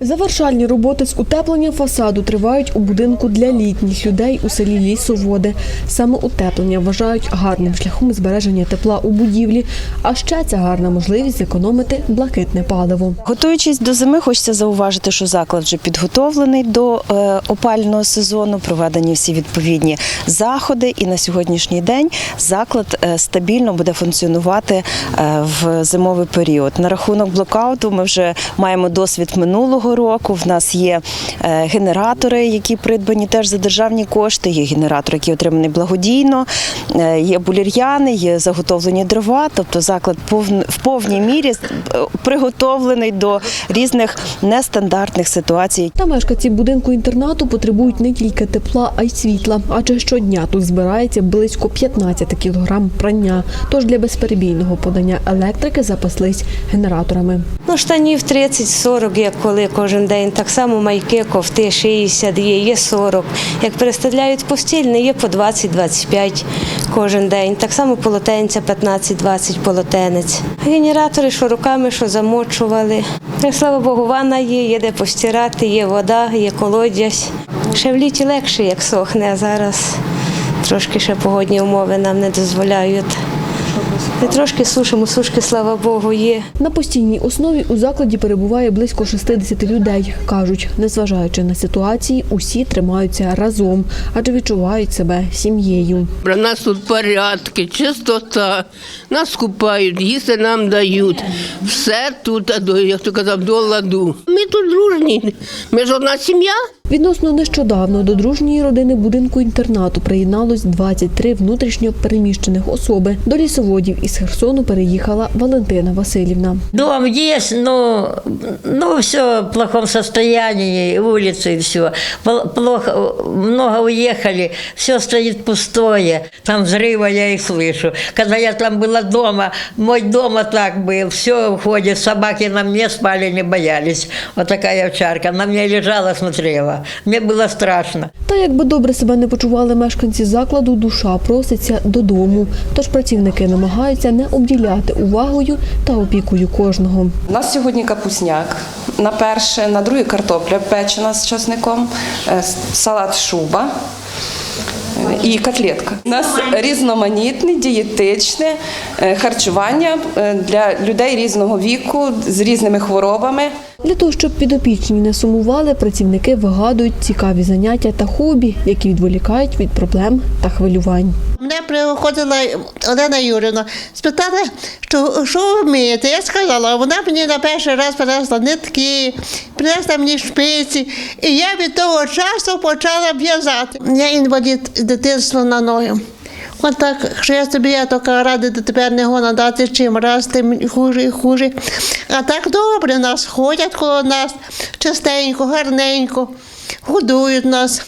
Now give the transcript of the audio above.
Завершальні роботи з утеплення фасаду тривають у будинку для літніх людей у селі Лісоводи. Саме утеплення вважають гарним шляхом збереження тепла у будівлі, а ще це гарна можливість зекономити блакитне паливо. Готуючись до зими, хочеться зауважити, що заклад вже підготовлений до е, опального сезону, проведені всі відповідні заходи. І на сьогоднішній день заклад е, стабільно буде функціонувати е, в зимовий період. На рахунок блокауту ми вже маємо досвід минулого року. В нас є е, генератори, які придбані теж за державні кошти. Є генератор, який отриманий благодійно, е, є булір'яни, є заготовлені дрова. Тобто заклад в повній мірі е, приготовлений до різних нестандартних ситуацій. Та мешканці будинку інтернату потребують не тільки тепла, а й світла, адже щодня тут збирається близько 15 кілограм прання. Тож для безперебійного подання електрики запаслись генераторами. Ну, штанів 30-40, як коли кожен день. Так само майки, кофти 60 є, є 40. Як переставляють постільне, є по 20-25 кожен день. Так само полотенця 15-20 полотенець. Генератори, що руками, що замочували. Так, слава Богу, ванна є, є де постирати, є вода, є колодязь. Ще в літі легше, як сохне, а зараз трошки ще погодні умови нам не дозволяють. Ми трошки сушимо, сушки, слава Богу, є. На постійній основі у закладі перебуває близько 60 людей. кажуть, незважаючи на ситуації, усі тримаються разом, адже відчувають себе сім'єю. У нас тут порядки, чистота, нас купають, їсти нам дають. Все тут, а до- як ти казав, до ладу. Ми тут дружні. Ми ж одна сім'я. Відносно нещодавно до дружньої родини будинку інтернату приєдналось 23 внутрішньо переміщених особи. До лісоводів із Херсону переїхала Валентина Васильівна. Дом есть, но ну, все в плохом состоянии, улицы и все. Плохо, много уехали, все стоит пустое. Там взрывы я их слышу. Когда я там была дома, мой дома так был, все уходит, собаки на мне спали, не боялись. Вот такая овчарка, на мне лежала, смотрела. Мне было страшно. Та якби добре себе не почували мешканці закладу, душа проситься додому. Тож працівники намагаються не обділяти увагою та опікою кожного. У нас сьогодні капусняк на перше, на друге картопля печена з часником, е, салат шуба е, і котлетка. У нас різноманітне, дієтичне е, харчування для людей різного віку з різними хворобами. Для того, щоб підопічні не сумували, працівники вигадують цікаві заняття та хобі, які відволікають від проблем та хвилювань. Мене приходила Олена Юрівна, спитала, що, що вмієте. Я сказала, вона мені на перший раз принесла нитки, принесла мені шпиці. І я від того часу почала в'язати. Я інвалід дитинства на ноги. От так, що я собі я тільки ради тепер не гона дати чим раз тим хуже і хуже. А так добре нас ходять коло нас, частенько, гарненько, годують нас.